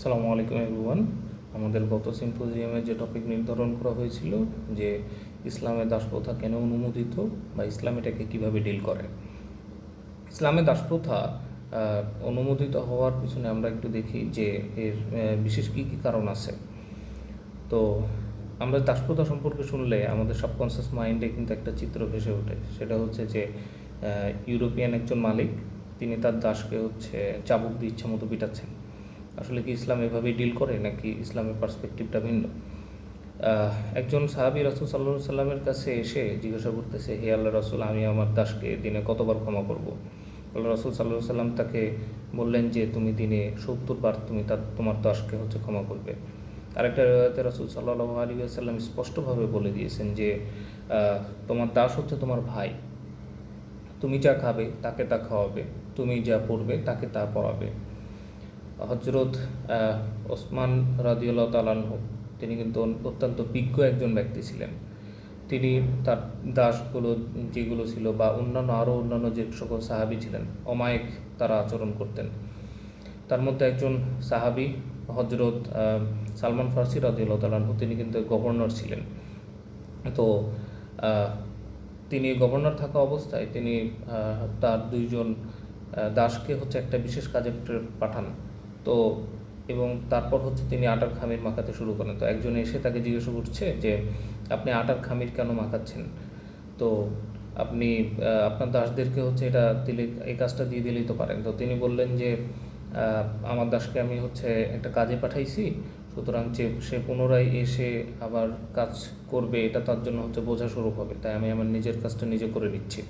আসসালামু আলাইকুম এভরিওয়ান আমাদের গত সিম্পোজিয়ামে যে টপিক নির্ধারণ করা হয়েছিল যে ইসলামে দাসপ্রথা কেন অনুমোদিত বা ইসলাম এটাকে কীভাবে ডিল করে? ইসলামে দাসপ্রথা অনুমোদিত হওয়ার পিছনে আমরা একটু দেখি যে এর বিশেষ কী কী কারণ আছে। তো আমরা দাসপ্রথা সম্পর্কে শুনলে আমাদের সাবকনসিয়াস মাইন্ডে কিন্তু একটা চিত্র ভেসে ওঠে। সেটা হচ্ছে যে ইউরোপিয়ান একজন মালিক, তিনি তার দাসকে হচ্ছে চাবুক দিয়ে ইচ্ছা মতো পিটাচ্ছেন। আসলে কি ইসলাম এভাবেই ডিল করে নাকি ইসলামের পার্সপেক্টিভটা ভিন্ন? একজন সাহাবি রাসুল সাল্লাহ সাল্লামের কাছে এসে জিজ্ঞাসা করতেছে, হে আল্লাহ রাসুল, আমি আমার দাসকে দিনে কতবার ক্ষমা করব? আল্লাহ রাসুল সাল্লাহ সাল্লাম তাকে বললেন যে, তুমি দিনে সত্তর বার তুমি তার, তোমার দাসকে হচ্ছে ক্ষমা করবে। আরেকটা রেওয়ায়তে রাসুল সাল্লাহ আলী আসাল্লাম স্পষ্টভাবে বলে দিয়েছেন যে তোমার দাস হচ্ছে তোমার ভাই। তুমি যা খাবে তাকে তা খাওয়াবে। তুমি যা পড়বে তাকে তা পড়াবে। হজরত ওসমান রাদিউল্লাহ তালানহ তিনি কিন্তু অত্যন্ত বিজ্ঞ একজন ব্যক্তি ছিলেন। তিনি তার দাসগুলো যেগুলো ছিল বা অন্যান্য আরও অন্যান্য যে সকল সাহাবি ছিলেন, অমায়িক তারা আচরণ করতেন। তার মধ্যে একজন সাহাবি হজরত সালমান ফার্সি রাদিউল্লাহ তালানহ তিনি কিন্তু গভর্নর ছিলেন। তো তিনি গভর্নর থাকা অবস্থায় তিনি তার দুইজন দাসকে হচ্ছে একটা বিশেষ কাজে পাঠান। তো, এবং তারপর হচ্ছে তিনি আটার খামির মাখাতে শুরু করেন। তো একজন এসে তাকে জিজ্ঞেস করছে যে, আপনি আটার খামির কেন মাখাচ্ছেন? তো আপনি আপনার দাসদেরকে হচ্ছে এটা দিলে, এই কাজটা দিয়ে দিলেই তো পারেন। তো তিনি বললেন যে আমার দাসকে আমি হচ্ছে একটা কাজে পাঠাইছি, সুতরাং যে, সে পুনরায় এসে আবার কাজ করবে, এটা তার জন্য হচ্ছে বোঝা স্বরূপ হবে। তাই আমি আমার নিজের কাজটা নিজে করে নিচ্ছি।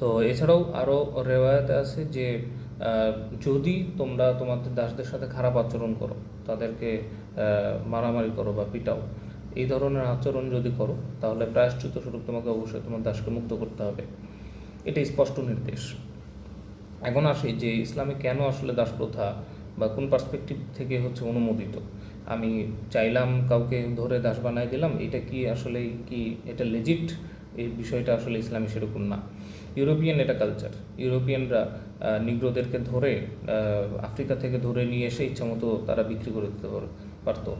তো এছাড়াও আরও রেওয়ায়তে আছে যে যদি তোমরা তোমাদের দাসদের সাথে খারাপ আচরণ করো, তাদেরকে মারামারি করো বা পিটাও, এই ধরনের আচরণ যদি করো, তাহলে প্রায়শ্চিত স্বরূপ তোমাকে অবশ্যই তোমার দাসকে মুক্ত করতে হবে। এটা স্পষ্ট নির্দেশ। এখন আসি যে ইসলামে কেন আসলে দাস প্রথা বা কোন পার্সপেক্টিভ থেকে হচ্ছে অনুমোদিত? আমি চাইলাম কাউকে ধরে দাস বানাই দিলাম, এটা কি আসলে কি এটা লেজিট এই বিষয়টা আসলে ইসলামী সেরকম না। ইউরোপিয়ান এটা কালচার ইউরোপিয়ানরা নিগ্রোদেরকে ধরে আফ্রিকা থেকে ধরে নিয়ে এসে ইচ্ছামতো তারা বিক্রি করে দিতে পার- পারতো।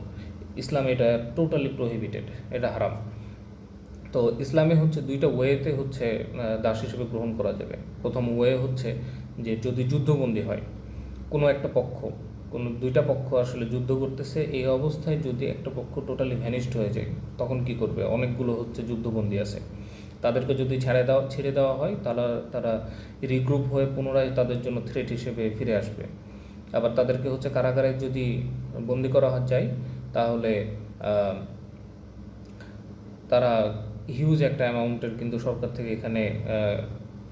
ইসলাম এটা টোটালি প্রহিবিটেড এটা হারাম। তো ইসলামে হচ্ছে দুইটা ওয়েতে হচ্ছে দাস হিসেবে গ্রহণ করা যাবে। প্রথম ওয়ে হচ্ছে যে যদি যুদ্ধবন্দী হয়, কোনো একটা পক্ষ, কোনো দুইটা পক্ষ আসলে যুদ্ধ করতেছে, এই অবস্থায় যদি একটা পক্ষ টোটালি ভ্যানিস্ট হয়ে যায়, তখন কি করবে? অনেকগুলো হচ্ছে যুদ্ধবন্দী আছে। তাদেরকে যদি ছেড়ে দেওয়া ছেড়ে দেওয়া হয়, তাহলে তারা রিগ্রুপ হয়ে পুনরায় তাদের জন্য থ্রেট হিসেবে ফিরে আসবে। আবার তাদেরকে হচ্ছে কারাগারে যদি বন্দি করা যায়, তাহলে তারা হিউজ একটা অ্যামাউন্টের কিন্তু সরকার থেকে এখানে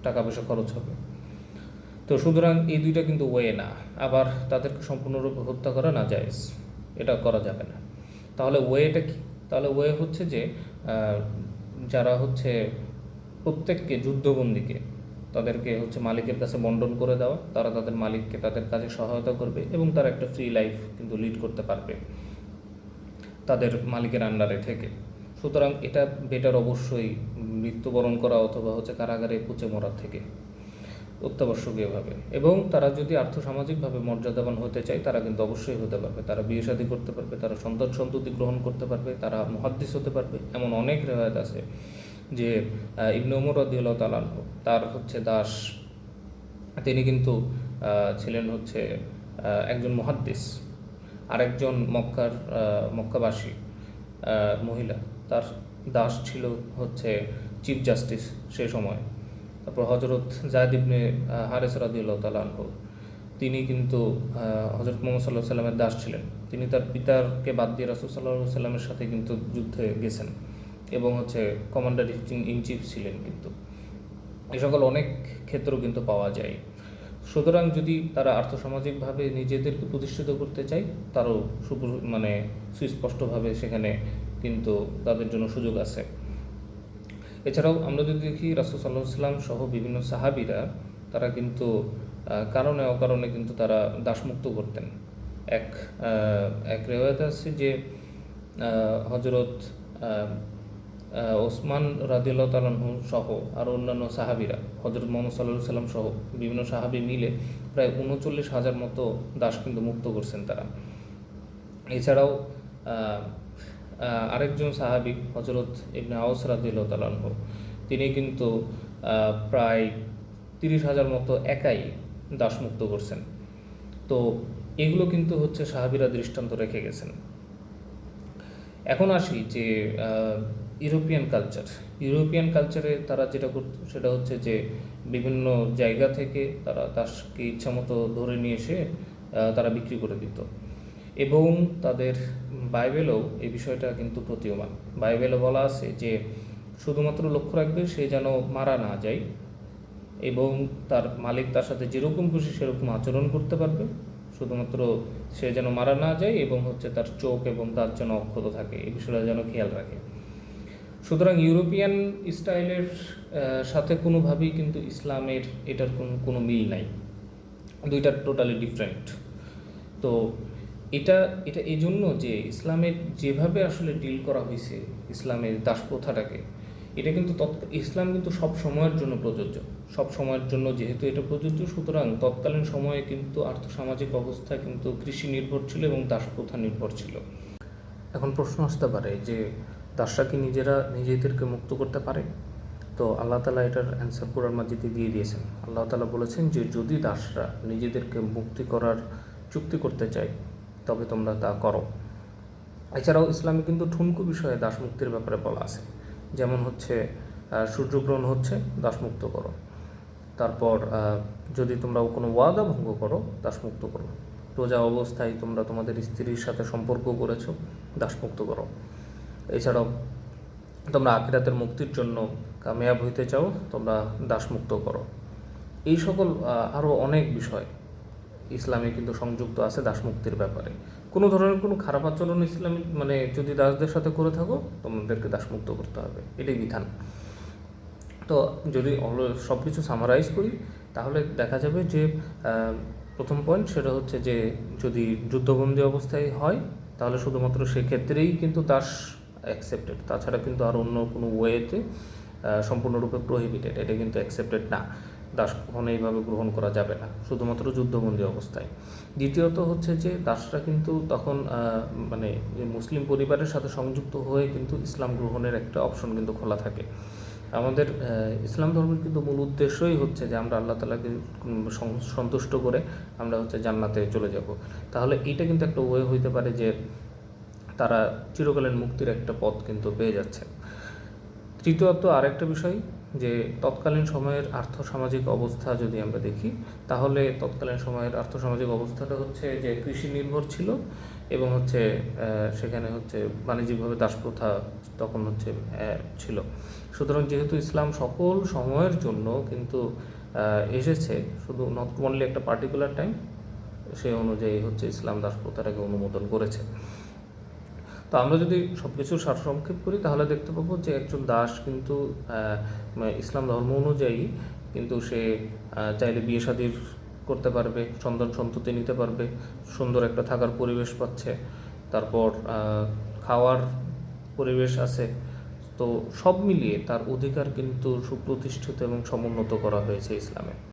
টাকা পয়সা খরচ হবে। তো সুতরাং এই দুইটা কিন্তু ওয়ে না। আবার তাদেরকে সম্পূর্ণরূপে হত্যা করা না যায়। এটা করা যাবে না। তাহলে ওয়েটা কি? তাহলে ওয়ে হচ্ছে যে যারা হচ্ছে প্রত্যেককে যুদ্ধবন্দীকে তাদেরকে হচ্ছে মালিকের কাছে বন্টন করে দেওয়া, তারা তাদের মালিককে তাদের কাজে সহায়তা করবে এবং তারা একটা ফ্রি লাইফ কিন্তু লিড করতে পারবে তাদের মালিকের আন্ডারে থেকে। সুতরাং এটা বেটার অবশ্যই মৃত্যুবরণ করা অথবা হচ্ছে কারাগারে পুচে মরার থেকে। অত্যাবশ্যকীয়ভাবে এবং তারা যদি আর্থসামাজিকভাবে মর্যাদাবান হতে চায়, তারা কিন্তু অবশ্যই হতে পারবে। তারা বিয়ে শাদী করতে পারবে, তারা সন্তান সন্ততি গ্রহণ করতে পারবে, তারা মহাদ্দিস হতে পারবে। এমন অনেক রেওয়ায়ত আছে যে ইবনে উমর রদিউল্লাহ তালান তার হচ্ছে দাস। তিনি কিন্তু ছিলেন হচ্ছে একজন মহাদ্দিস। আরেকজন মক্কার মক্কাবাসী মহিলা। তার দাস ছিল হচ্ছে চিফ জাস্টিস সে সময়। তারপর হজরত জায়দ ইবনে হারেস রাদিউল্লাহ তিনি কিন্তু হজরত মোহাম্মদ সাল্লাহ সাল্লামের দাস ছিলেন। তিনি তার পিতারকে বাদ দিয়ে রাসুল সাল্লাহ সাল্লামের সাথে কিন্তু যুদ্ধে গেছেন এবং হচ্ছে কমান্ডার ইন চিফ ছিলেন কিন্তু। এ সকল অনেক ক্ষেত্র কিন্তু পাওয়া যায়। সুতরাং যদি তারা আর্থসামাজিকভাবে নিজেদেরকে প্রতিষ্ঠিত করতে চায়, তারও সুপ মানে সুস্পষ্টভাবে সেখানে কিন্তু তাদের জন্য সুযোগ আছে। এছাড়াও আমরা যদি দেখি রাসুল সাল্লাহ সাল্লাম সহ বিভিন্ন সাহাবিরা, তারা কিন্তু কারণে অকারণে কিন্তু তারা দাসমুক্ত করতেন। এক এক রেওয়ায়ত আছে যে হজরত ওসমান রাদিল্লাহ তালাহু সহ আর অন্যান্য সাহাবিরা হজরত মোহাম্মদ সাল্লাহ সাল্লাম সহ বিভিন্ন সাহাবি মিলে প্রায় উনচল্লিশ হাজার মতো দাস কিন্তু মুক্ত করছেন তারা। এছাড়াও আরেকজন সাহাবি হজরত ইবনে আউস রাদিল্লাহ তালাহ তিনি কিন্তু প্রায় তিরিশ হাজার মতো একাই দাসমুক্ত করছেন। তো এগুলো কিন্তু হচ্ছে সাহাবিরা দৃষ্টান্ত রেখে গেছেন। এখন আসি যে ইউরোপিয়ান কালচার। ইউরোপিয়ান কালচারে তারা যেটা করতো সেটা হচ্ছে যে, বিভিন্ন জায়গা থেকে তারা দাসকে ইচ্ছামতো ধরে নিয়ে এসে তারা বিক্রি করে দিত। এবং তাদের বাইবেলেও এই বিষয়টা কিন্তু প্রতীয়মান। বাইবেলে বলা আছে যে, শুধুমাত্র লক্ষ্য রাখবে সে যেন মারা না যায় এবং তার মালিক তার সাথে যেরকম খুশি সেরকম আচরণ করতে পারবে। শুধুমাত্র সে যেন মারা না যায় এবং হচ্ছে তার চোখ এবং দাঁত যেন অক্ষত থাকে। এই বিষয়টা যেন খেয়াল রাখে। সুতরাং ইউরোপিয়ান স্টাইলের সাথে কোনোভাবেই কিন্তু ইসলামের এটার কোনো কোনো মিল নাই। দুইটা টোটালি ডিফারেন্ট তো এটা এটা এই জন্য যে ইসলামের যেভাবে আসলে ডিল করা হয়েছে ইসলামের দাসপ্রথাটাকে, এটা কিন্তু ইসলাম কিন্তু সব সময়ের জন্য প্রযোজ্য। সব সময়ের জন্য যেহেতু এটা প্রযোজ্য, সুতরাং তৎকালীন সময়ে কিন্তু আর্থসামাজিক অবস্থা কিন্তু কৃষি নির্ভর ছিল এবং দাসপ্রথা নির্ভর ছিল। এখন প্রশ্ন আসতে পারে যে দাসরা কি নিজেরা নিজেদেরকে মুক্ত করতে পারে? তো আল্লাহ তালা এটার অ্যান্সার কোরআন মাজিদে দিয়ে দিয়েছেন। আল্লাহ তালা বলেছেন যে যদি দাসরা নিজেদেরকে মুক্তি করার চুক্তি করতে চায় তবে তোমরা তা করো। এছাড়াও ইসলামে কিন্তু ঠুনকু বিষয়ে দাসমুক্তির ব্যাপারে বলা আছে। যেমন হচ্ছে সূর্যগ্রহণ হচ্ছে, দাসমুক্ত করো। তারপর যদি তোমরা কোনো ওয়াদা ভঙ্গ করো, দাসমুক্ত করো। রোজা অবস্থায় তোমরা তোমাদের স্ত্রীর সাথে সম্পর্ক করেছ, দাসমুক্ত করো। এছাড়াও তোমরা আখিরাতের মুক্তির জন্য কামিয়াব হইতে চাও, তোমরা দাসমুক্ত করো। এই সকল আরও অনেক বিষয় ইসলামে কিন্তু সংযুক্ত আছে দাসমুক্তির ব্যাপারে। কোনো ধরনের কোনো খারাপ আচরণ ইসলামী মানে যদি দাসদের সাথে করে থাকো, তোমাদেরকে দাসমুক্ত করতে হবে। এটাই বিধান। তো যদি সব কিছু সামারাইজ করি, তাহলে দেখা যাবে যে প্রথম পয়েন্ট সেটা হচ্ছে যে, যদি যুদ্ধবন্দী অবস্থায় হয়, তাহলে শুধুমাত্র সেক্ষেত্রেই কিন্তু দাস অ্যাকসেপ্টেড তাছাড়া কিন্তু আর অন্য কোনো ওয়েতে সম্পূর্ণরূপে প্রহিবিটেড এটা কিন্তু অ্যাকসেপ্টেড না। দাস কখনো এইভাবে গ্রহণ করা যাবে না, শুধুমাত্র যুদ্ধবন্দী অবস্থায়। দ্বিতীয়ত হচ্ছে যে, দাসরা কিন্তু তখন মানে মুসলিম পরিবারের সাথে সংযুক্ত হয়ে কিন্তু ইসলাম গ্রহণের একটা অপশন কিন্তু খোলা থাকে। আমাদের ইসলাম ধর্মের কিন্তু মূল উদ্দেশ্যই হচ্ছে যে, আমরা আল্লাহ তালাকে সন্তুষ্ট করে আমরা হচ্ছে জান্নাতে চলে যাব। তাহলে এইটা কিন্তু একটা ওয়ে হইতে পারে যে, তারা চিরকালীন মুক্তির একটা পথ কিন্তু পেয়ে যাচ্ছে তৃতীয়ত আরেকটা বিষয় যে তৎকালীন সময়ের আর্থসামাজিক অবস্থা যদি আমরা দেখি, তাহলে তৎকালীন সময়ের আর্থসামাজিক অবস্থাটা হচ্ছে যে কৃষি নির্ভর ছিল এবং হচ্ছে সেখানে হচ্ছে বাণিজ্যিকভাবে দাসপ্রথা তখন হচ্ছে ছিল। সুতরাং যেহেতু ইসলাম সকল সময়ের জন্য কিন্তু এসেছে, শুধু নট অনলি একটা পার্টিকুলার টাইম সেই অনুযায়ী হচ্ছে ইসলাম দাসপ্রথাটাকে অনুমোদন করেছে। তো আমরা যদি সব কিছুর সারসংক্ষেপ করি, তাহলে দেখতে পাবো যে একজন দাস কিন্তু মানে ইসলাম ধর্ম অনুযায়ী কিন্তু সে চাইলে বিয়ে শাদির করতে পারবে, সন্তান সন্ততি নিতে পারবে, সুন্দর একটা থাকার পরিবেশ পাচ্ছে, তারপর খাওয়ার পরিবেশ আছে। তো সব মিলিয়ে তার অধিকার কিন্তু সুপ্রতিষ্ঠিত এবং সমুন্নত করা হয়েছে ইসলামে।